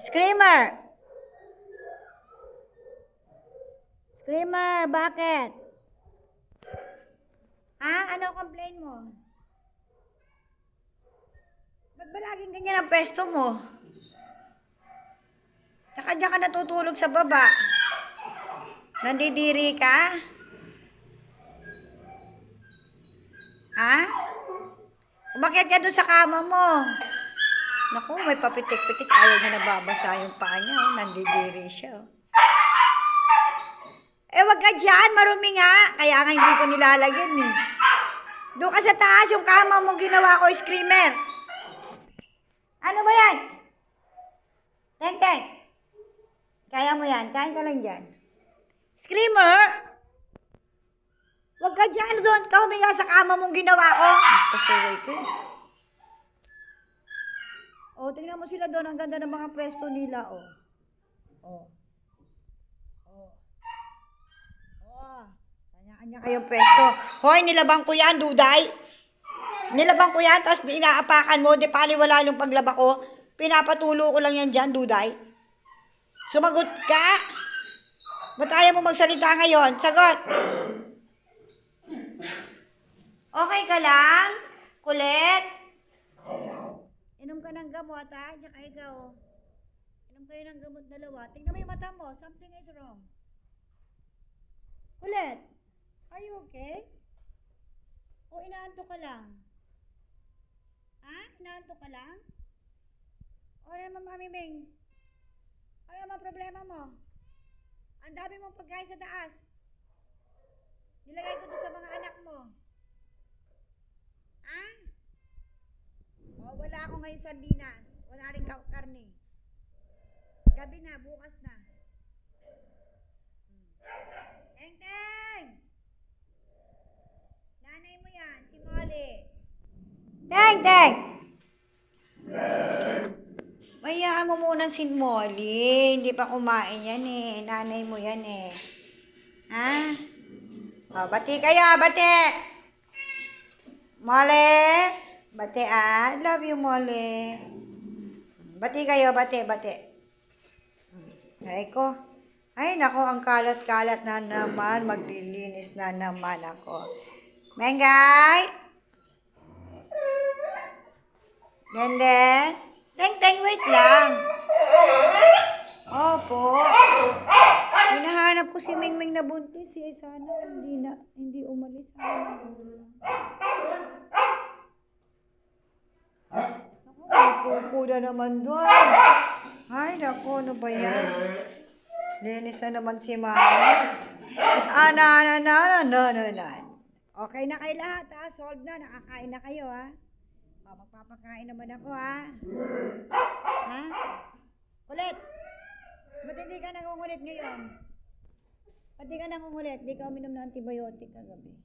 Screamer! Screamer, bakit? Ha? Ano complain mo? Ba't ba laging ganyan ang pwesto mo? Tsaka dyan ka natutulog sa baba. Nandidiri ka? Ha? Umakyat ka doon sa kama mo. Naku, may papitik-pitik. Ayaw niya nababasa yung paa niya. Oh. Nandidiri siya. Oh. Eh, wag ka dyan. Marumi nga. Kaya nga hindi ko nilalagyan eh. Doon ka sa taas. Yung kama mo ginawa ko, screamer. Ano ba yan? Teng, teng. Kaya mo yan. Kain ka lang dyan. Screamer? Wag ka dyan doon. Ka huminga sa kama mong ginawa ko. Pasaway ko. Oh, tingnan mo sila doon. Ang ganda ng mga pwesto nila, oh. Oh. Oh. Oh. Kanya-kanya kayong pwesto. Hoy, nilabang ko yan, duday. Nilabang ko yan, tapos inaapakan mo, di paliwala yung paglaba ko. Pinapatulo ko lang yan dyan, duday. Sumagot ka. Ba't ayaw mo magsalita ngayon? Sagot. Okay ka lang? Kulit? Ka ng gamot, ha? Tsaka ikaw. Inom kayo ng gamot dalawa. Tingnan mo yung mata mo. Something is wrong. Kulit, are you okay? O inaanto ka lang? Ha? Inaanto ka lang? O naman, Mami Ming? Ano naman problema mo? Ang dami mong pagkain sa taas. Nilagay ko doon sa mga anak mo. Ha? O, wala ako ngayon sardinas. Wala rin ka- karne. Gabi na, bukas na. Teng, teng! Nanay mo yan, si Molly. Teng, teng! Mayaan mo muna si Molly. Hindi pa kumain yan eh. Nanay mo yan eh. Ha? O, bati kayo, bati! Molly! Bati ah. Love you, Molly. Bati kayo, bati, bati. Ay ko. Ay, nako, ang kalat-kalat na naman. Maglilinis na naman ako. Mengay! Ganda? Teng, teng, wait lang. Opo. Hinahanap ko si Mingming na buntis eh. Sana hindi na, hindi umalis. Sana Naku, na naman doon. Ay, naku, ano ba yan? Linis na naman si mama. Ah, na, na, na, na, na, na. Okay na kayo lahat, ha? Solved na. Nakakain na kayo, ha? O, magpapakain naman ako, ha? Ha? Ulit! Ba't hindi ka nangungulit ngayon? Ba't di ka nangungulit? Di ka uminom ng antibiotic kagabi.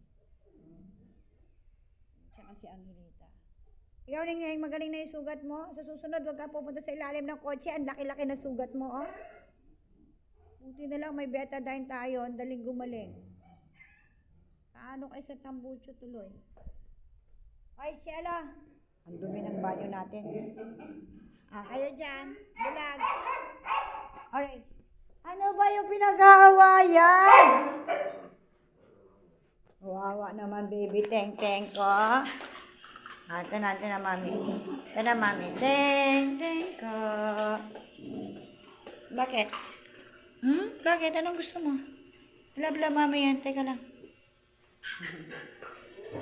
Tsaka si Angelita. Ikaw rin ngayon, magaling na yung sugat mo. Sa susunod, huwag ka pupunta sa ilalim ng kotse. Ang laki-laki na sugat mo, oh. Buti na lang may betadine tayo. Ang daling gumaling. Paano kayo sa tambucho tuloy? Ay, Sheila. Ang dumi ng banyo natin. Ah, kayo dyan. Bulag. Alright. Ano ba yung pinag-aawayan? Wawa naman, baby. Teng-teng ko. Ah, ito na, ito na, mami. Ito na, mami. Teng-teng ko. Bakit? Hmm? Bakit? Anong gusto mo? Bla, bla, mami yan. Teka lang.